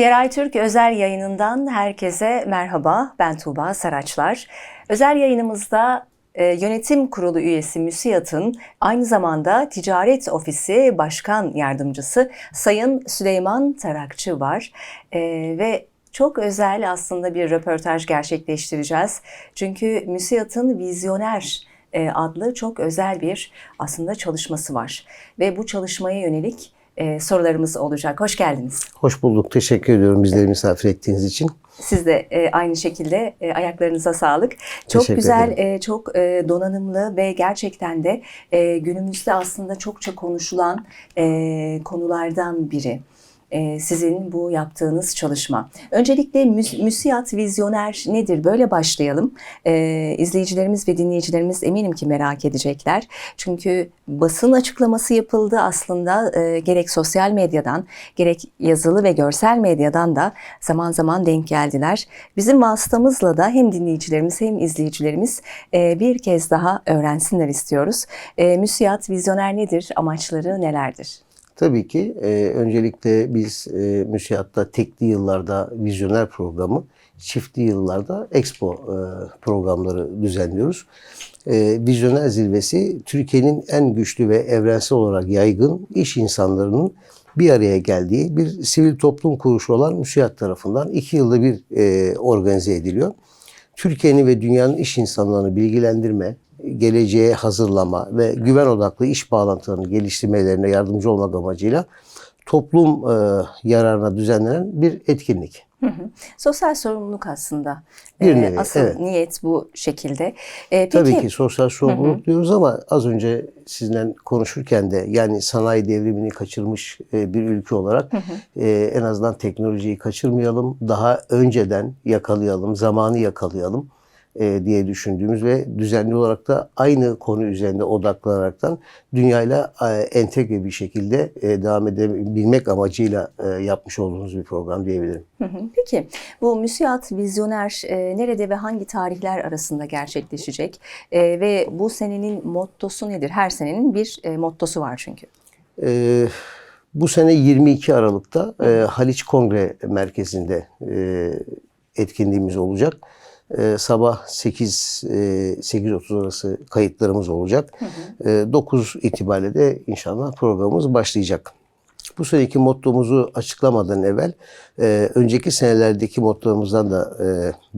CRI Türk özel yayınından herkese merhaba. Ben Tuğba Saraçlar. Özel yayınımızda e, yönetim kurulu üyesi MÜSİAD'ın aynı zamanda Ticaret Ofisi Başkan Yardımcısı Sayın Süleyman Tarakçı var. E, ve çok özel aslında bir röportaj gerçekleştireceğiz. Çünkü MÜSİAD'ın vizyoner e, adlı çok özel bir aslında çalışması var. Ve bu çalışmaya yönelik e, sorularımız olacak. Hoş geldiniz. Hoş bulduk. Teşekkür ediyorum bizleri misafir ettiğiniz için. Siz de e, aynı şekilde e, ayaklarınıza sağlık. Çok Teşekkür güzel, ederim. e, çok e, donanımlı ve gerçekten de e, günümüzde aslında çokça konuşulan e, konulardan biri. E, sizin bu yaptığınız çalışma. Öncelikle müs- müsiyat vizyoner nedir? Böyle başlayalım. E, izleyicilerimiz ve dinleyicilerimiz eminim ki merak edecekler. Çünkü basın açıklaması yapıldı aslında e, gerek sosyal medyadan gerek yazılı ve görsel medyadan da zaman zaman denk geldiler. Bizim vasıtamızla da hem dinleyicilerimiz hem izleyicilerimiz bir kez daha öğrensinler istiyoruz. Müsiyat vizyoner nedir? Amaçları nelerdir? Tabii ki e, öncelikle biz e, müsiyatta tekli yıllarda vizyoner programı, çiftli yıllarda expo e, programları düzenliyoruz. E, vizyoner zirvesi Türkiye'nin en güçlü ve evrensel olarak yaygın iş insanlarının bir araya geldiği bir sivil toplum kuruluşu olan müsiyat tarafından iki yılda bir e, organize ediliyor. Türkiye'nin ve dünyanın iş insanlarını bilgilendirme, geleceğe hazırlama ve güven odaklı iş bağlantılarını geliştirmelerine yardımcı olmak amacıyla toplum e, yararına düzenlenen bir etkinlik. Hı hı. Sosyal sorumluluk aslında. Bir Ee, nevi, asıl evet. niyet bu şekilde. Ee, peki, Tabii ki sosyal sorumluluk diyoruz ama az önce sizinle konuşurken de yani sanayi devrimini kaçırmış e, bir ülke olarak e, en azından teknolojiyi kaçırmayalım, daha önceden yakalayalım, zamanı yakalayalım e, diye düşündüğümüz ve düzenli olarak da aynı konu üzerinde odaklanaraktan dünyayla e, entegre bir şekilde e, devam edebilmek amacıyla e, yapmış olduğumuz bir program diyebilirim. Peki bu müsiyat vizyoner e, nerede ve hangi tarihler arasında gerçekleşecek? E, ve bu senenin mottosu nedir? Her senenin bir e, mottosu var çünkü. Ee, bu sene 22 Aralık'ta e, Haliç Kongre Merkezi'nde e, etkinliğimiz olacak. E, sabah 8 e, 8.30 arası kayıtlarımız olacak. E, 9 itibariyle de inşallah programımız başlayacak. Bu seneki mottomuzu açıklamadan evvel e, önceki senelerdeki mottomuzdan da e,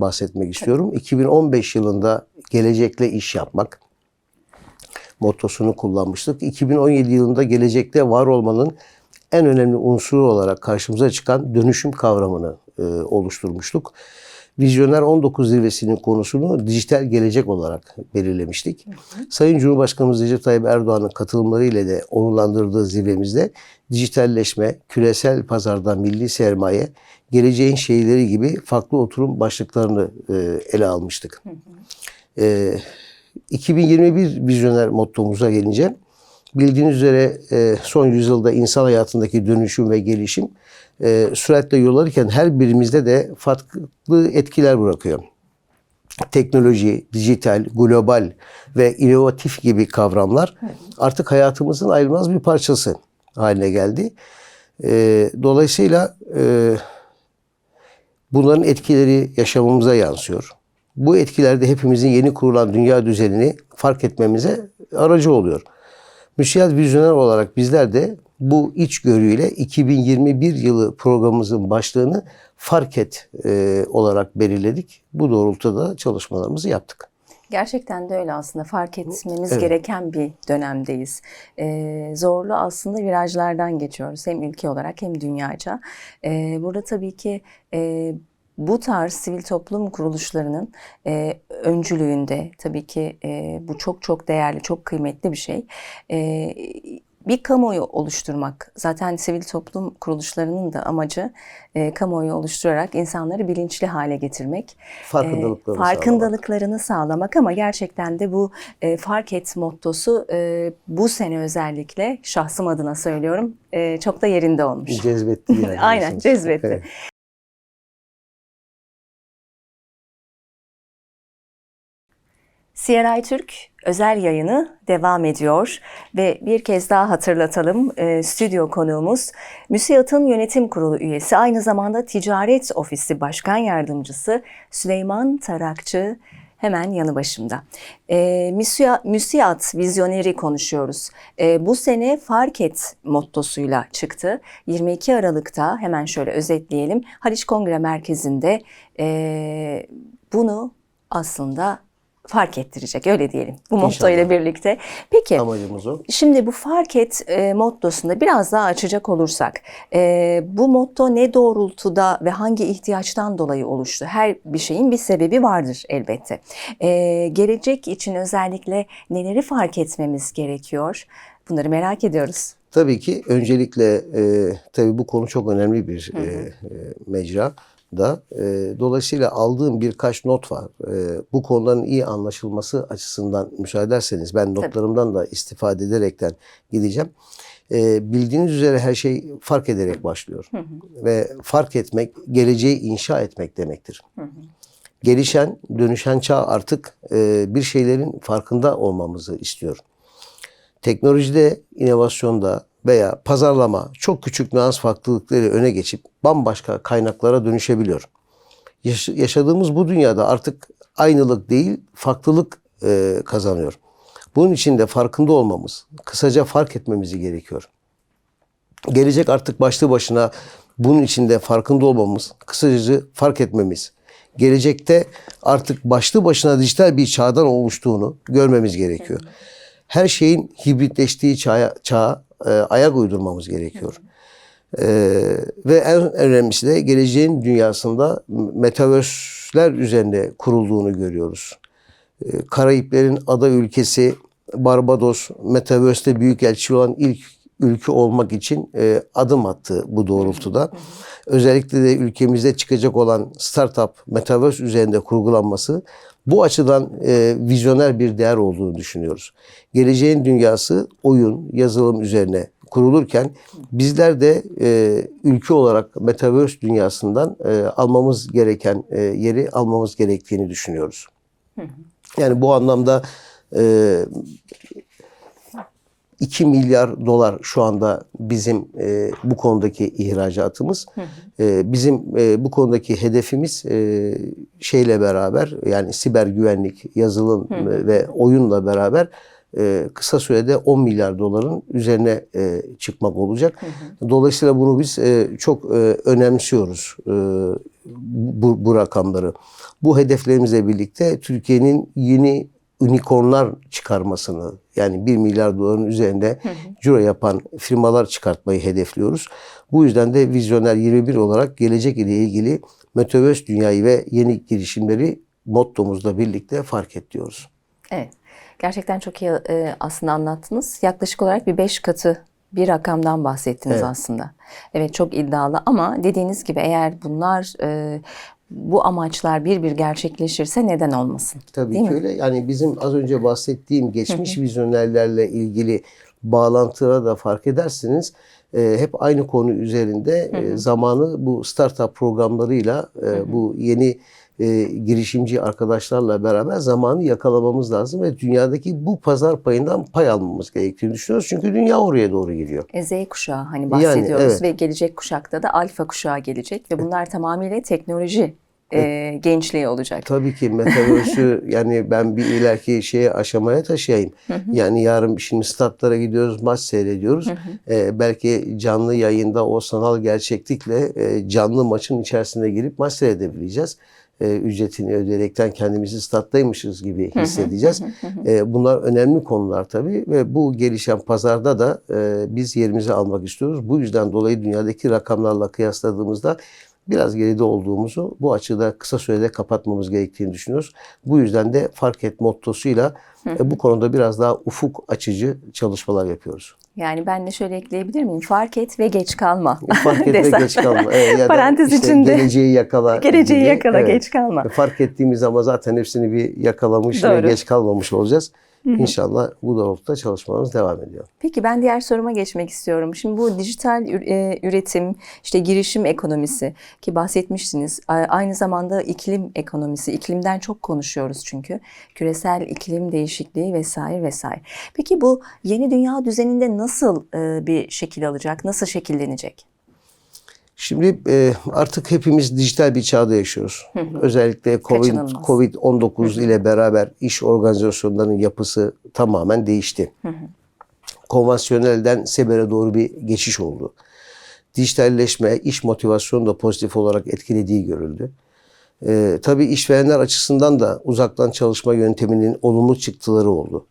bahsetmek istiyorum. 2015 yılında gelecekle iş yapmak mottosunu kullanmıştık. 2017 yılında gelecekte var olmanın en önemli unsuru olarak karşımıza çıkan dönüşüm kavramını e, oluşturmuştuk. Vizyoner 19 zirvesinin konusunu dijital gelecek olarak belirlemiştik. Sayın Cumhurbaşkanımız Recep Tayyip Erdoğan'ın katılımlarıyla da onurlandırdığı zirvemizde dijitalleşme, küresel pazarda milli sermaye, geleceğin şeyleri gibi farklı oturum başlıklarını e, ele almıştık. E, 2021 vizyoner mottomuza gelince bildiğiniz üzere e, son yüzyılda insan hayatındaki dönüşüm ve gelişim e, süratle yol alırken her birimizde de farklı etkiler bırakıyor. Teknoloji, dijital, global ve inovatif gibi kavramlar artık hayatımızın ayrılmaz bir parçası haline geldi. E, dolayısıyla bunların etkileri yaşamımıza yansıyor. Bu etkilerde hepimizin yeni kurulan dünya düzenini fark etmemize aracı oluyor. Müsiyat vizyoner olarak bizler de bu içgörüyle 2021 yılı programımızın başlığını fark et e, olarak belirledik. Bu doğrultuda çalışmalarımızı yaptık. Gerçekten de öyle aslında fark etmemiz Evet. gereken bir dönemdeyiz. Ee, zorlu aslında virajlardan geçiyoruz hem ülke olarak hem dünyaca. Ee, burada tabii ki e, bu tarz sivil toplum kuruluşlarının e, öncülüğünde tabii ki e, bu çok çok değerli, çok kıymetli bir şey. E, bir kamuoyu oluşturmak. Zaten sivil toplum kuruluşlarının da amacı e, kamuoyu oluşturarak insanları bilinçli hale getirmek. Farkındalıklarını E, farkındalıklarını sağlamak ama gerçekten de bu e, fark et mottosu e, bu sene özellikle şahsım adına söylüyorum e, çok da yerinde olmuş. Cezbetti yani. Aynen cezbetti. Evet. CRI Türk özel yayını devam ediyor ve bir kez daha hatırlatalım e, stüdyo konuğumuz MÜSİAD'ın yönetim kurulu üyesi aynı zamanda Ticaret Ofisi Başkan Yardımcısı Süleyman Tarakçı hemen yanı başımda. E, MÜSİAD vizyoneri konuşuyoruz. E, bu sene fark et mottosuyla çıktı. 22 Aralık'ta hemen şöyle özetleyelim. Haliç Kongre Merkezi'nde e, bunu aslında fark ettirecek öyle diyelim bu motto ile birlikte. Peki Amacımız o. şimdi bu fark et e, mottosunu biraz daha açacak olursak e, bu motto ne doğrultuda ve hangi ihtiyaçtan dolayı oluştu? Her bir şeyin bir sebebi vardır elbette. E, gelecek için özellikle neleri fark etmemiz gerekiyor? Bunları merak ediyoruz. Tabii ki öncelikle e, tabii bu konu çok önemli bir e, e, mecra da. E, dolayısıyla aldığım birkaç not var. E, bu konuların iyi anlaşılması açısından müsaade ederseniz ben notlarımdan da istifade ederekten gideceğim. E, bildiğiniz üzere her şey fark ederek başlıyor. Ve fark etmek geleceği inşa etmek demektir. Gelişen, dönüşen çağ artık e, bir şeylerin farkında olmamızı istiyor teknolojide, inovasyonda veya pazarlama çok küçük nüans farklılıkları öne geçip bambaşka kaynaklara dönüşebiliyor. Yaş- yaşadığımız bu dünyada artık aynılık değil, farklılık e, kazanıyor. Bunun için de farkında olmamız, kısaca fark etmemizi gerekiyor. Gelecek artık başlı başına bunun içinde farkında olmamız, kısacası fark etmemiz. Gelecekte artık başlı başına dijital bir çağdan oluştuğunu görmemiz gerekiyor. Her şeyin hibritleştiği çağa, çağa e, ayak uydurmamız gerekiyor. E, ve en önemlisi de geleceğin dünyasında metaverse'ler üzerinde kurulduğunu görüyoruz. E, Karayiplerin ada ülkesi Barbados Metaverse'te büyükelçi olan ilk ülke olmak için e, adım attı bu doğrultuda. Özellikle de ülkemizde çıkacak olan startup Metaverse üzerinde kurgulanması bu açıdan e, vizyoner bir değer olduğunu düşünüyoruz. Geleceğin dünyası oyun, yazılım üzerine kurulurken bizler de e, ülke olarak Metaverse dünyasından e, almamız gereken e, yeri almamız gerektiğini düşünüyoruz. Yani bu anlamda e, 2 milyar dolar şu anda bizim e, bu konudaki ihracatımız. E, bizim e, bu konudaki hedefimiz e, şeyle beraber yani siber güvenlik, yazılım e, ve oyunla beraber e, kısa sürede 10 milyar doların üzerine e, çıkmak olacak. Dolayısıyla bunu biz e, çok e, önemsiyoruz e, bu, bu rakamları. Bu hedeflerimizle birlikte Türkiye'nin yeni unicornlar çıkarmasını yani 1 milyar doların üzerinde ciro yapan firmalar çıkartmayı hedefliyoruz. Bu yüzden de Vizyoner 21 olarak gelecek ile ilgili Metaverse dünyayı ve yeni girişimleri mottomuzla birlikte fark et diyoruz. Evet. Gerçekten çok iyi e, aslında anlattınız. Yaklaşık olarak bir beş katı bir rakamdan bahsettiniz Evet. aslında. Evet çok iddialı ama dediğiniz gibi eğer bunlar e, bu amaçlar bir bir gerçekleşirse neden olmasın? Tabii Değil ki mi? öyle. Yani bizim az önce bahsettiğim geçmiş vizyonerlerle ilgili bağlantılara da fark edersiniz. e, hep aynı konu üzerinde e, zamanı bu startup programlarıyla e, bu yeni e, girişimci arkadaşlarla beraber zamanı yakalamamız lazım ve dünyadaki bu pazar payından pay almamız gerektiğini düşünüyoruz. Çünkü dünya oraya doğru gidiyor. E, Z kuşağı hani bahsediyoruz evet. ve gelecek kuşakta da alfa kuşağı gelecek ve bunlar tamamıyla teknoloji e, gençliği olacak. Tabii ki Metaverse'ü yani ben bir ileriki şeye aşamaya taşıyayım. Yani yarın şimdi statlara gidiyoruz, maç seyrediyoruz. Ee, belki canlı yayında o sanal gerçeklikle e, canlı maçın içerisine girip maç seyredebileceğiz. Ee, ücretini ödeyerekten kendimizi stat'taymışız gibi hissedeceğiz. Ee, bunlar önemli konular tabii ve bu gelişen pazarda da e, biz yerimizi almak istiyoruz. Bu yüzden dolayı dünyadaki rakamlarla kıyasladığımızda biraz geride olduğumuzu bu açıda kısa sürede kapatmamız gerektiğini düşünüyoruz. Bu yüzden de fark et mottosuyla e, bu konuda biraz daha ufuk açıcı çalışmalar yapıyoruz. Yani ben de şöyle ekleyebilir miyim? Fark et ve geç kalma. Fark et ve geç kalma. Evet, ya Parantez işte içinde. Geleceği yakala. Geleceği gibi. yakala, Evet. geç kalma. Fark ettiğimiz ama zaten hepsini bir yakalamış Doğru. ve geç kalmamış olacağız. İnşallah bu doğrultuda çalışmalarımız devam ediyor. Peki ben diğer soruma geçmek istiyorum. Şimdi bu dijital e, üretim, işte girişim ekonomisi ki bahsetmiştiniz. Aynı zamanda iklim ekonomisi. İklimden çok konuşuyoruz çünkü. Küresel iklim değişikliği vesaire vesaire. Peki bu yeni dünya düzeninde nasıl e, bir şekil alacak? Nasıl şekillenecek? Şimdi e, artık hepimiz dijital bir çağda yaşıyoruz. Özellikle Covid, Kaçınılmaz. Covid-19 ile beraber iş organizasyonlarının yapısı tamamen değişti. Konvansiyonelden sebere doğru bir geçiş oldu. Dijitalleşme iş motivasyonu da pozitif olarak etkilediği görüldü. E, tabii işverenler açısından da uzaktan çalışma yönteminin olumlu çıktıları oldu.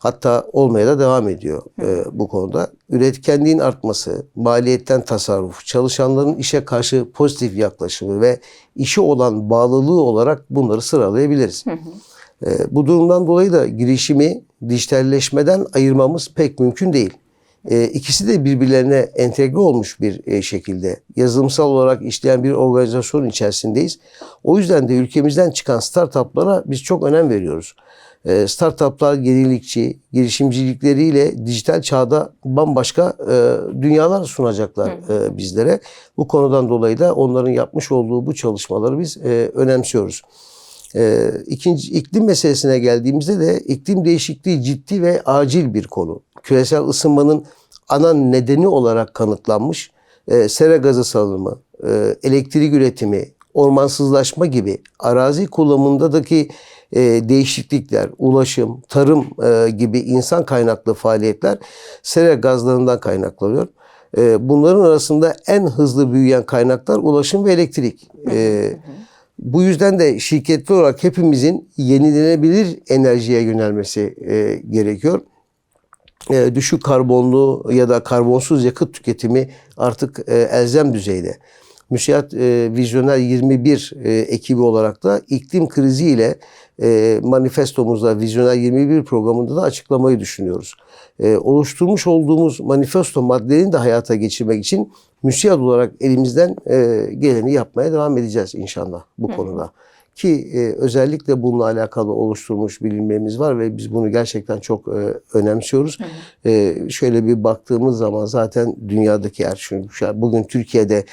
Hatta olmaya da devam ediyor e, bu konuda. Üretkenliğin artması, maliyetten tasarruf, çalışanların işe karşı pozitif yaklaşımı ve işe olan bağlılığı olarak bunları sıralayabiliriz. E, bu durumdan dolayı da girişimi dijitalleşmeden ayırmamız pek mümkün değil. E, ikisi de birbirlerine entegre olmuş bir e, şekilde yazılımsal olarak işleyen bir organizasyon içerisindeyiz. O yüzden de ülkemizden çıkan startuplara biz çok önem veriyoruz. E, startuplar yenilikçi, girişimcilikleriyle dijital çağda bambaşka e, dünyalar sunacaklar e, bizlere. Bu konudan dolayı da onların yapmış olduğu bu çalışmaları biz önemsiyoruz. İkinci iklim meselesine geldiğimizde de iklim değişikliği ciddi ve acil bir konu. Küresel ısınmanın ana nedeni olarak kanıtlanmış sera gazı salınımı, e, elektrik üretimi, ormansızlaşma gibi arazi kullanımındaki e, değişiklikler, ulaşım, tarım e, gibi insan kaynaklı faaliyetler sera gazlarından kaynaklanıyor. E, bunların arasında en hızlı büyüyen kaynaklar ulaşım ve elektrik. E, bu yüzden de şirketli olarak hepimizin yenilenebilir enerjiye yönelmesi e, gerekiyor. E, düşük karbonlu ya da karbonsuz yakıt tüketimi artık e, elzem düzeyde. Müsiyat e, Vizyoner 21 e, ekibi olarak da iklim kriziyle e, manifestomuzda Vizyoner 21 programında da açıklamayı düşünüyoruz. E, oluşturmuş olduğumuz manifesto maddelerini de hayata geçirmek için müsiyat olarak elimizden e, geleni yapmaya devam edeceğiz inşallah bu konuda. Ki e, özellikle bununla alakalı oluşturmuş bilimlerimiz var ve biz bunu gerçekten çok e, önemsiyoruz. E, şöyle bir baktığımız zaman zaten dünyadaki her şey, bugün Türkiye'de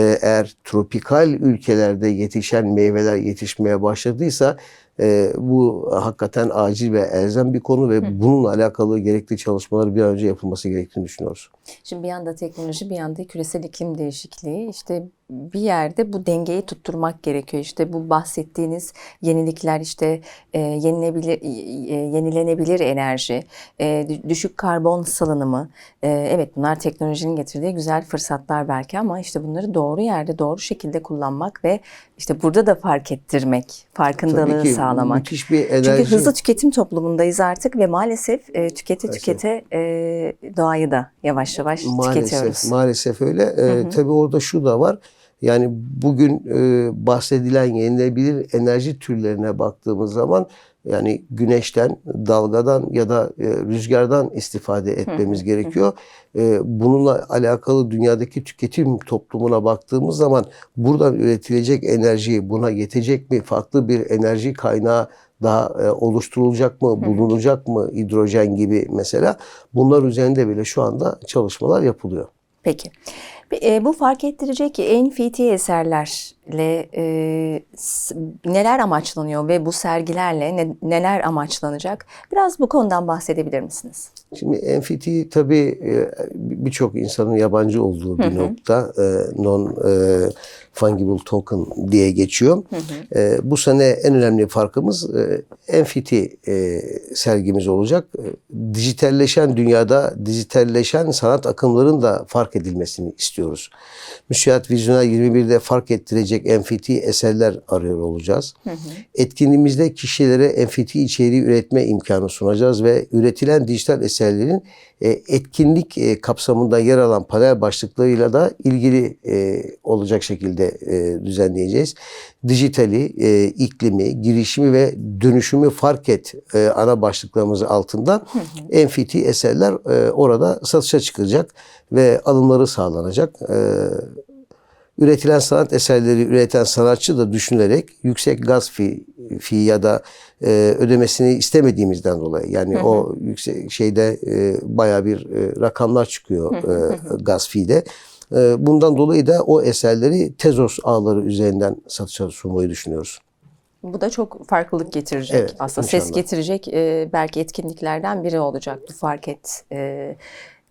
eğer tropikal ülkelerde yetişen meyveler yetişmeye başladıysa e, bu hakikaten acil ve elzem bir konu ve bununla alakalı gerekli çalışmalar bir an önce yapılması gerektiğini düşünüyoruz. Şimdi bir yanda teknoloji bir yanda küresel iklim değişikliği işte bir yerde bu dengeyi tutturmak gerekiyor. İşte bu bahsettiğiniz yenilikler işte e, yenilebilir e, yenilenebilir enerji, e, dü- düşük karbon salınımı. E, evet bunlar teknolojinin getirdiği güzel fırsatlar belki ama işte bunları doğru yerde doğru şekilde kullanmak ve işte burada da fark ettirmek, farkındalığı Tabii ki sağlamak. müthiş bir enerji. Çünkü hızlı tüketim toplumundayız artık ve maalesef e, tükete tükete e, doğayı da yavaş yavaş tüketiyoruz. Maalesef, maalesef öyle. Ee, tabii orada şu da var. Yani bugün e, bahsedilen yenilebilir enerji türlerine baktığımız zaman yani güneşten, dalgadan ya da e, rüzgardan istifade etmemiz gerekiyor. E, bununla alakalı dünyadaki tüketim toplumuna baktığımız zaman buradan üretilecek enerji buna yetecek mi? Farklı bir enerji kaynağı daha e, oluşturulacak mı, bulunacak mı hidrojen gibi mesela. Bunlar üzerinde bile şu anda çalışmalar yapılıyor. Peki. E, bu fark ettirecek NFT eserlerle e, neler amaçlanıyor ve bu sergilerle ne- neler amaçlanacak? Biraz bu konudan bahsedebilir misiniz? Şimdi NFT tabii e, birçok insanın yabancı olduğu bir nokta. E, Non e, fungible token diye geçiyor. E, Bu sene en önemli farkımız NFT sergimiz olacak. Dijitalleşen dünyada dijitalleşen sanat akımların da fark edilmesini istiyoruz. Müsiyat Vizyoner 21'de fark ettirecek NFT eserler arıyor olacağız. Etkinliğimizde kişilere NFT içeriği üretme imkanı sunacağız ve üretilen dijital eserlerin e, etkinlik e, kapsamında yer alan panel başlıklarıyla da ilgili e, olacak şekilde e, düzenleyeceğiz. Dijitali, e, iklimi, girişimi ve dönüşümü fark et e, ana başlıklarımız altında NFT eserler e, orada satışa çıkacak ve alımları sağlanacak. E, üretilen sanat eserleri üreten sanatçı da düşünülerek yüksek gaz fi, fi ya da e, ödemesini istemediğimizden dolayı yani o yüksek şeyde e, baya bir e, rakamlar çıkıyor e, gaz fi'de. E, bundan dolayı da o eserleri Tezos ağları üzerinden satışa sunmayı düşünüyoruz. Bu da çok farklılık getirecek Evet, aslında. Ses inşallah. getirecek e, belki etkinliklerden biri olacak bu fark et e,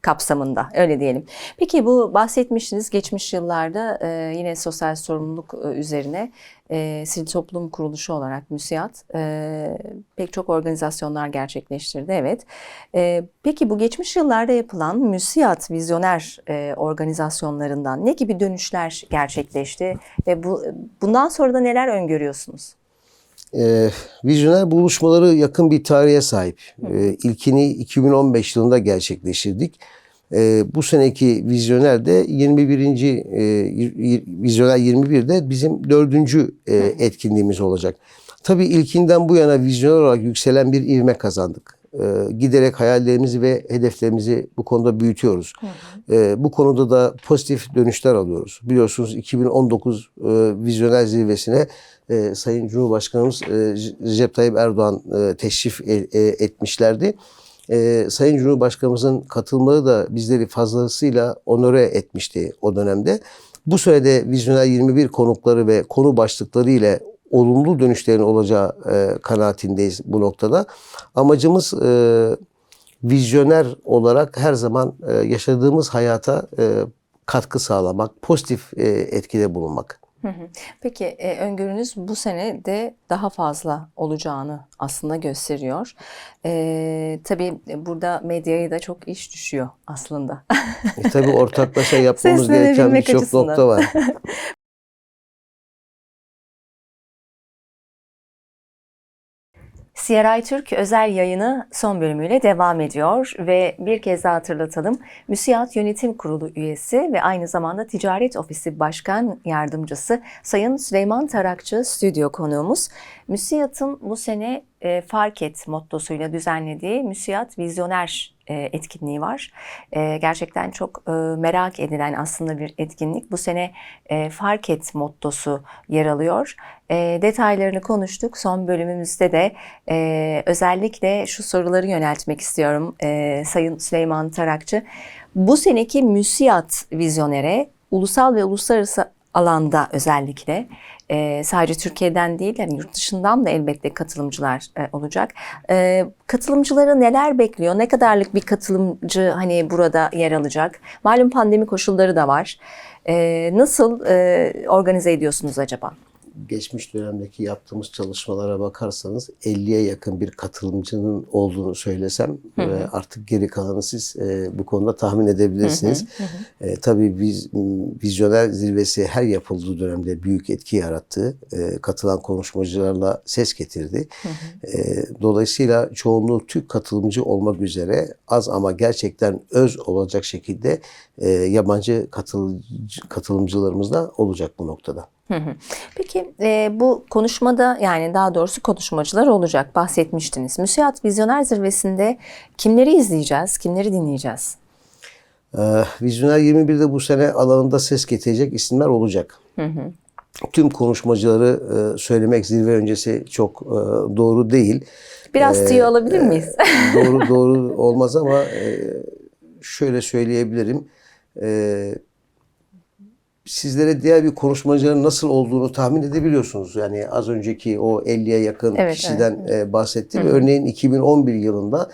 kapsamında öyle diyelim. Peki bu bahsetmiştiniz geçmiş yıllarda e, yine sosyal sorumluluk e, üzerine e, sivil toplum kuruluşu olarak MÜSİAD e, pek çok organizasyonlar gerçekleştirdi evet. E, peki bu geçmiş yıllarda yapılan MÜSİAD vizyoner e, organizasyonlarından ne gibi dönüşler gerçekleşti ve bu bundan sonra da neler öngörüyorsunuz? E, vizyoner buluşmaları yakın bir tarihe sahip. E, ilkini 2015 yılında gerçekleştirdik. E, bu seneki vizyoner de 21. E, vizyoner 21'de bizim dördüncü e, etkinliğimiz olacak. Tabii ilkinden bu yana vizyoner olarak yükselen bir ivme kazandık. E, giderek hayallerimizi ve hedeflerimizi bu konuda büyütüyoruz. E, bu konuda da pozitif dönüşler alıyoruz. Biliyorsunuz 2019 e, vizyoner zirvesine e, Sayın Cumhurbaşkanımız e, Recep Tayyip Erdoğan e, teşrif e- e, etmişlerdi. E, Sayın Cumhurbaşkanımızın katılımları da bizleri fazlasıyla onore etmişti o dönemde. Bu sürede Vizyoner 21 konukları ve konu başlıkları ile olumlu dönüşlerin olacağı e, kanaatindeyiz bu noktada. Amacımız e, vizyoner olarak her zaman e, yaşadığımız hayata e, katkı sağlamak, pozitif e, etkide bulunmak. Peki e, öngörünüz bu sene de daha fazla olacağını aslında gösteriyor. E, tabii burada medyaya da çok iş düşüyor aslında. E, tabii ortaklaşa yapmamız gereken birçok nokta var. CRI Türk özel yayını son bölümüyle devam ediyor ve bir kez daha hatırlatalım. MÜSİAD Yönetim Kurulu üyesi ve aynı zamanda Ticaret Ofisi Başkan Yardımcısı Sayın Süleyman Tarakçı stüdyo konuğumuz. MÜSİAD'ın bu sene e, Fark Et mottosuyla düzenlediği MÜSİAD Vizyoner etkinliği var. E, gerçekten çok e, merak edilen aslında bir etkinlik. Bu sene e, Fark Et mottosu yer alıyor. E, detaylarını konuştuk. Son bölümümüzde de e, özellikle şu soruları yöneltmek istiyorum e, Sayın Süleyman Tarakçı. Bu seneki MÜSİAD vizyonere ulusal ve uluslararası alanda özellikle e, sadece Türkiye'den değil yani yurt dışından da elbette katılımcılar e, olacak. E, katılımcıları neler bekliyor? Ne kadarlık bir katılımcı hani burada yer alacak? Malum pandemi koşulları da var. E, nasıl e, organize ediyorsunuz acaba? Geçmiş dönemdeki yaptığımız çalışmalara bakarsanız 50'ye yakın bir katılımcının olduğunu söylesem e, artık geri kalanı siz e, bu konuda tahmin edebilirsiniz. E, tabii biz, vizyoner zirvesi her yapıldığı dönemde büyük etki yarattı. E, katılan konuşmacılarla ses getirdi. E, dolayısıyla çoğunluğu Türk katılımcı olmak üzere az ama gerçekten öz olacak şekilde e, yabancı katılımcı, katılımcılarımız da olacak bu noktada. Peki e, bu konuşmada yani daha doğrusu konuşmacılar olacak bahsetmiştiniz. MÜSİAD Vizyoner Zirvesi'nde kimleri izleyeceğiz, kimleri dinleyeceğiz? Ee, Vizyoner 21'de bu sene alanında ses getirecek isimler olacak. Tüm konuşmacıları e, söylemek zirve öncesi çok e, doğru değil. Biraz tüyo alabilir miyiz? doğru doğru olmaz ama e, şöyle söyleyebilirim. E, sizlere diğer bir konuşmacının nasıl olduğunu tahmin edebiliyorsunuz. Yani az önceki o 50'ye yakın Evet, kişiden e, bahsettim. Örneğin 2011 yılında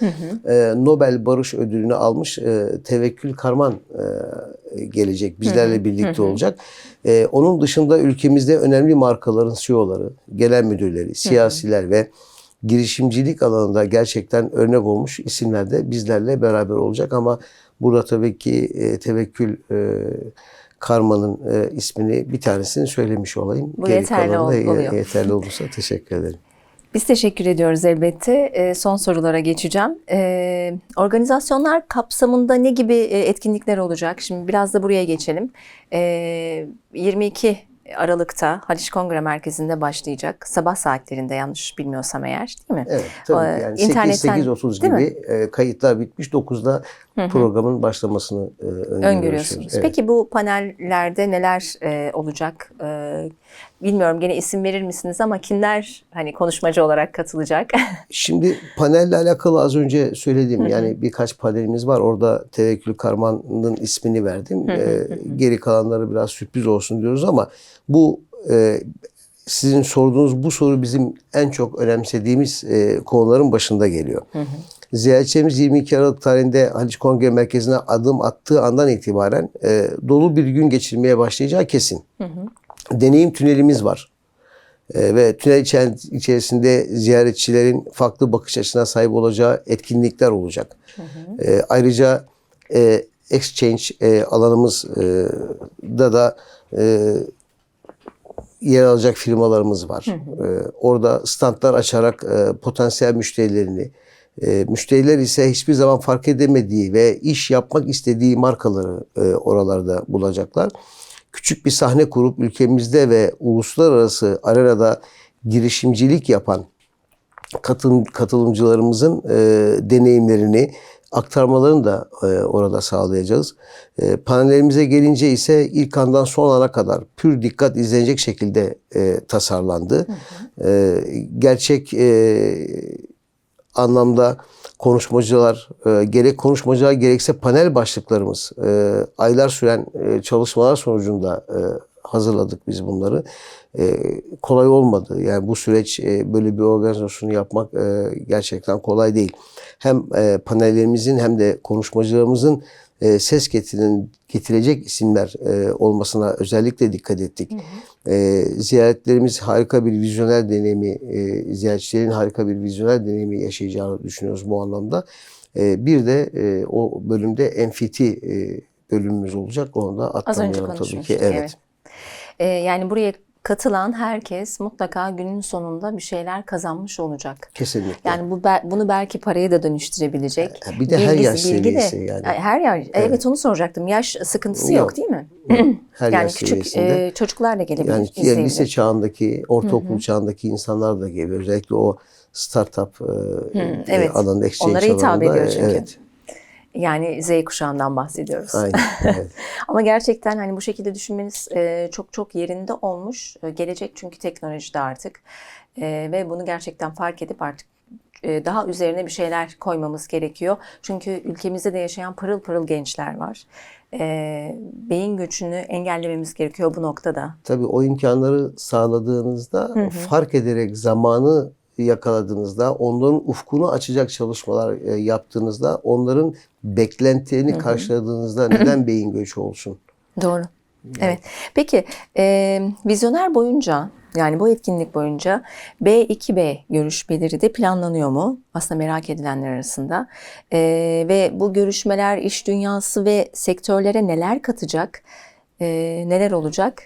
e, Nobel Barış Ödülünü almış e, Tevekkül Karman e, gelecek. Bizlerle birlikte olacak. E, onun dışında ülkemizde önemli markaların CEO'ları, genel müdürleri, siyasiler ve girişimcilik alanında gerçekten örnek olmuş isimler de bizlerle beraber olacak ama burada tabii ki e, Tevekkül e, Karma'nın e, ismini bir tanesini söylemiş olayım. Bu yeterli kalanı da ol- oluyor. Yeterli olursa teşekkür ederim. Biz teşekkür ediyoruz elbette. E, son sorulara geçeceğim. E, organizasyonlar kapsamında ne gibi e, etkinlikler olacak? Şimdi biraz da buraya geçelim. E, 22 Aralık'ta Haliç Kongre Merkezi'nde başlayacak. Sabah saatlerinde yanlış bilmiyorsam eğer değil mi? Evet tabii ki yani internetten, 8 8.30 değil mi? gibi e, kayıtlar bitmiş. 9'da programın başlamasını e, öngörüyoruz. öngörüyorsunuz. Evet. Peki bu panellerde neler e, olacak? E, bilmiyorum gene isim verir misiniz ama kimler hani konuşmacı olarak katılacak? Şimdi panelle alakalı az önce söyledim. Yani birkaç panelimiz var. Orada Tevekkül Karman'ın ismini verdim. Ee, geri kalanları biraz sürpriz olsun diyoruz ama bu e, sizin sorduğunuz bu soru bizim en çok önemsediğimiz e, konuların başında geliyor. Ziyaretçimiz 22 Aralık tarihinde Haliç Kongre Merkezi'ne adım attığı andan itibaren e, dolu bir gün geçirmeye başlayacağı kesin. Deneyim tünelimiz var. E, ve tünel içer- içerisinde ziyaretçilerin farklı bakış açısına sahip olacağı etkinlikler olacak. E, ayrıca e, exchange e, alanımız e, da e, yer alacak firmalarımız var. E, orada standlar açarak e, potansiyel müşterilerini, e, müşteriler ise hiçbir zaman fark edemediği ve iş yapmak istediği markaları e, oralarda bulacaklar. Küçük bir sahne kurup ülkemizde ve uluslararası arenada girişimcilik yapan katılım, katılımcılarımızın e, deneyimlerini aktarmalarını da e, orada sağlayacağız. E, panellerimize gelince ise ilk andan son ana kadar pür dikkat izlenecek şekilde e, tasarlandı. E, gerçek e, anlamda konuşmacılar, e, gerek konuşmacılar gerekse panel başlıklarımız e, aylar süren e, çalışmalar sonucunda e, hazırladık biz bunları. E, kolay olmadı. Yani bu süreç e, böyle bir organizasyonu yapmak e, gerçekten kolay değil. Hem e, panellerimizin hem de konuşmacılarımızın e, ses getiren, getirecek isimler e, olmasına özellikle dikkat ettik. E, ziyaretlerimiz harika bir vizyoner deneyimi, e, ziyaretçilerin harika bir vizyoner deneyimi yaşayacağını düşünüyoruz bu anlamda. E, bir de e, o bölümde MFT e, bölümümüz olacak. Onu da atlamayalım tabii ki. Evet. E, yani buraya katılan herkes mutlaka günün sonunda bir şeyler kazanmış olacak. Kesinlikle. Yani bu bunu belki paraya da dönüştürebilecek. Bir de her Bilgisi- yaş bilgi de- seviyesi yani. Her yaş. Evet. onu soracaktım. Yaş sıkıntısı yok, Yok. değil mi? Her yani yaş küçük seviyesinde. e, çocuklar da gelebilir. Yani izleyebilir. lise çağındaki, ortaokul çağındaki insanlar da geliyor. Özellikle o startup e, e, evet. alanında, exchange Onlara hitap alanında. ediyor çünkü. Evet. Yani Z kuşağından bahsediyoruz. Aynen. evet. Ama gerçekten hani bu şekilde düşünmeniz e, çok çok yerinde olmuş. E, gelecek çünkü teknolojide artık. E, ve bunu gerçekten fark edip artık e, daha üzerine bir şeyler koymamız gerekiyor. Çünkü ülkemizde de yaşayan pırıl pırıl gençler var. E, beyin göçünü engellememiz gerekiyor bu noktada. Tabii o imkanları sağladığınızda fark ederek zamanı yakaladığınızda onların ufkunu açacak çalışmalar e, yaptığınızda onların beklentilerini karşıladığınızda neden beyin göçü olsun? Doğru. Evet. Peki e, vizyoner boyunca yani bu etkinlik boyunca B2B görüşmeleri de planlanıyor mu? Aslında merak edilenler arasında. E, ve bu görüşmeler iş dünyası ve sektörlere neler katacak? E, neler olacak?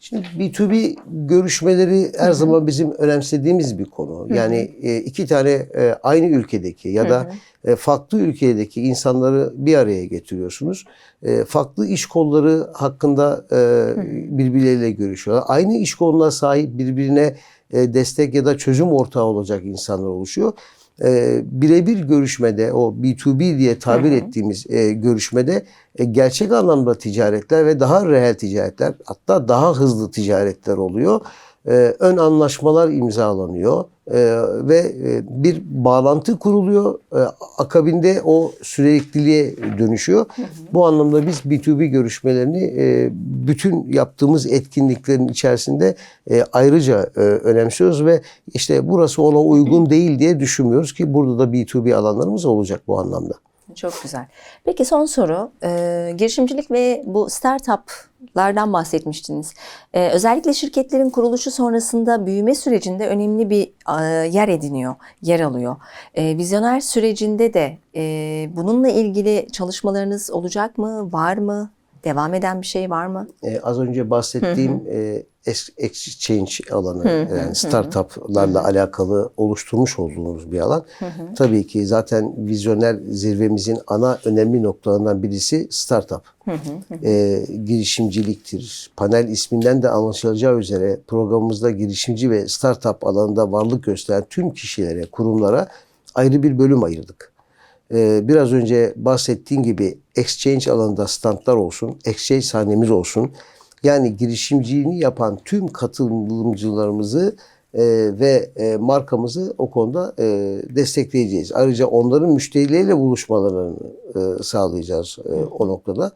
Şimdi B2B görüşmeleri her zaman bizim önemsediğimiz bir konu. Yani e, iki tane e, aynı ülkedeki ya da e, farklı ülkedeki insanları bir araya getiriyorsunuz. Farklı iş kolları hakkında birbirleriyle görüşüyorlar. Aynı iş koluna sahip birbirine destek ya da çözüm ortağı olacak insanlar oluşuyor. E, Birebir görüşmede o B2B diye tabir ettiğimiz e, görüşmede e, gerçek anlamda ticaretler ve daha reel ticaretler hatta daha hızlı ticaretler oluyor. E, ön anlaşmalar imzalanıyor e, ve e, bir bağlantı kuruluyor. E, akabinde o sürekliliğe dönüşüyor. Bu anlamda biz B2B görüşmelerini e, bütün yaptığımız etkinliklerin içerisinde e, ayrıca e, önemsiyoruz ve işte burası ona uygun değil diye düşünmüyoruz ki burada da B2B alanlarımız olacak bu anlamda. Çok güzel. Peki son soru. Ee, girişimcilik ve bu startuplardan bahsetmiştiniz. Ee, özellikle şirketlerin kuruluşu sonrasında büyüme sürecinde önemli bir e, yer ediniyor, yer alıyor. Ee, vizyoner sürecinde de e, bununla ilgili çalışmalarınız olacak mı, var mı? Devam eden bir şey var mı? Ee, az önce bahsettiğim e, ex- exchange alanı yani startuplarla alakalı oluşturmuş olduğumuz bir alan. Tabii ki zaten vizyoner zirvemizin ana önemli noktalarından birisi startup. Ee, girişimciliktir. Panel isminden de anlaşılacağı üzere programımızda girişimci ve startup alanında varlık gösteren tüm kişilere, kurumlara ayrı bir bölüm ayırdık. E, biraz önce bahsettiğim gibi exchange alanında standlar olsun, exchange sahnemiz olsun. Yani girişimciliğini yapan tüm katılımcılarımızı e, ve e, markamızı o konuda e, destekleyeceğiz. Ayrıca onların müşterileriyle buluşmalarını sağlayacağız o noktada.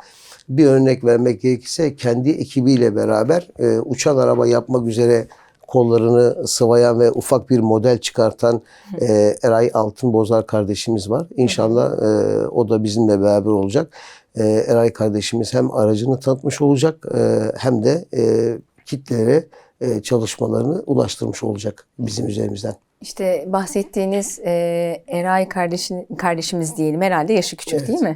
Bir örnek vermek gerekirse kendi ekibiyle beraber e, uçan araba yapmak üzere kollarını sıvayan ve ufak bir model çıkartan e, Eray Altınbozar kardeşimiz var. İnşallah e, o da bizimle beraber olacak. E, Eray kardeşimiz hem aracını tanıtmış olacak e, hem de e, kitlere e, çalışmalarını ulaştırmış olacak bizim üzerimizden. İşte bahsettiğiniz e, Eray kardeşin, kardeşimiz diyelim herhalde yaşı küçük Evet. değil mi?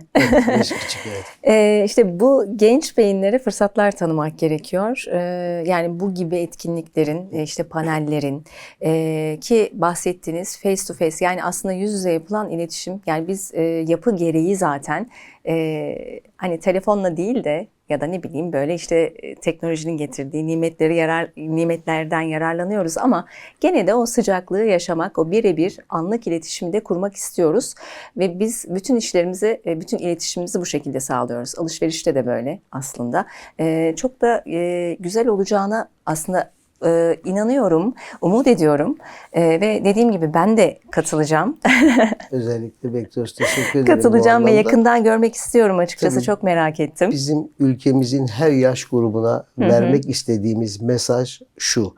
Yaşı küçük, evet. E, işte bu genç beyinlere fırsatlar tanımak gerekiyor. E, yani bu gibi etkinliklerin, e, işte panellerin e, ki bahsettiğiniz face to face yani aslında yüz yüze yapılan iletişim. Yani biz e, yapı gereği zaten e, hani telefonla değil de ya da ne bileyim böyle işte e, teknolojinin getirdiği nimetleri yarar nimetlerden yararlanıyoruz ama gene de o sıcaklığı yaşamak, o birebir anlık iletişimde kurmak istiyoruz ve biz bütün işlerimizi, e, bütün iletişimimizi bu şekilde sağlıyoruz. Alışverişte de böyle aslında. E, çok da güzel olacağına aslında e, inanıyorum, umut ediyorum E, ve dediğim gibi ben de katılacağım. Özellikle bekliyoruz. Teşekkür ederim. Katılacağım ve yakından görmek istiyorum açıkçası. Tabii. Çok merak ettim. Bizim ülkemizin her yaş grubuna vermek istediğimiz mesaj şu.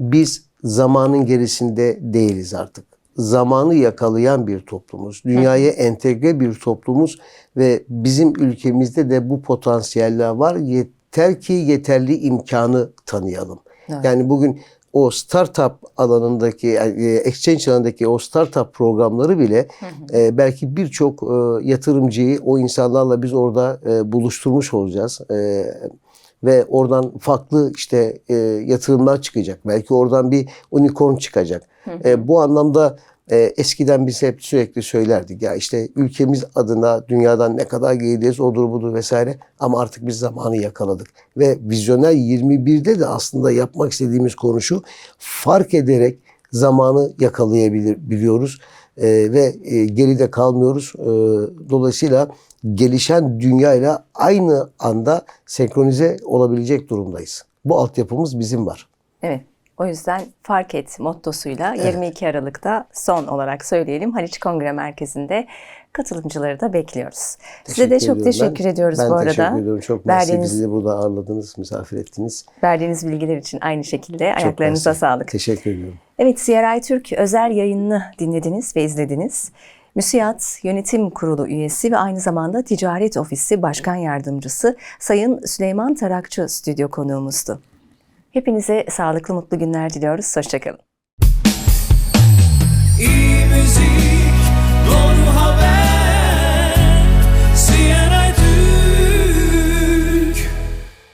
Biz zamanın gerisinde değiliz artık. Zamanı yakalayan bir toplumuz. Dünyaya entegre bir toplumuz ve bizim ülkemizde de bu potansiyeller var. Yeter ki yeterli imkanı tanıyalım. Evet. Yani bugün o startup alanındaki, e, exchange alanındaki o startup programları bile e, belki birçok e, yatırımcıyı o insanlarla biz orada e, buluşturmuş olacağız. E, ve oradan farklı işte e, yatırımlar çıkacak. Belki oradan bir unicorn çıkacak. E, bu anlamda e, eskiden biz hep sürekli söylerdik ya işte ülkemiz adına dünyadan ne kadar gerideyiz odur budur vesaire ama artık biz zamanı yakaladık. Ve Vizyoner 21'de de aslında yapmak istediğimiz konu şu fark ederek zamanı yakalayabilir biliyoruz E, ve e, geride kalmıyoruz. E, dolayısıyla gelişen dünyayla aynı anda senkronize olabilecek durumdayız. Bu altyapımız bizim var. Evet. O yüzden fark et mottosuyla 22 Aralık'ta son olarak söyleyelim Haliç Kongre Merkezi'nde katılımcıları da bekliyoruz. Size de Teşekkür çok ediyorum teşekkür ben. ediyoruz ben bu arada. teşekkür ediyorum. Çok mersi Verdiğiniz- bizi burada ağırladınız, misafir ettiniz. Verdiğiniz bilgiler için aynı şekilde Çok ayaklarınıza mersi. sağlık. Teşekkür ediyorum. Evet, CRI Türk özel yayınını dinlediniz ve izlediniz. MÜSİAD Yönetim Kurulu üyesi ve aynı zamanda Ticaret Ofisi Başkan Yardımcısı Sayın Süleyman Tarakçı stüdyo konuğumuzdu. Hepinize sağlıklı mutlu günler diliyoruz. Hoşçakalın.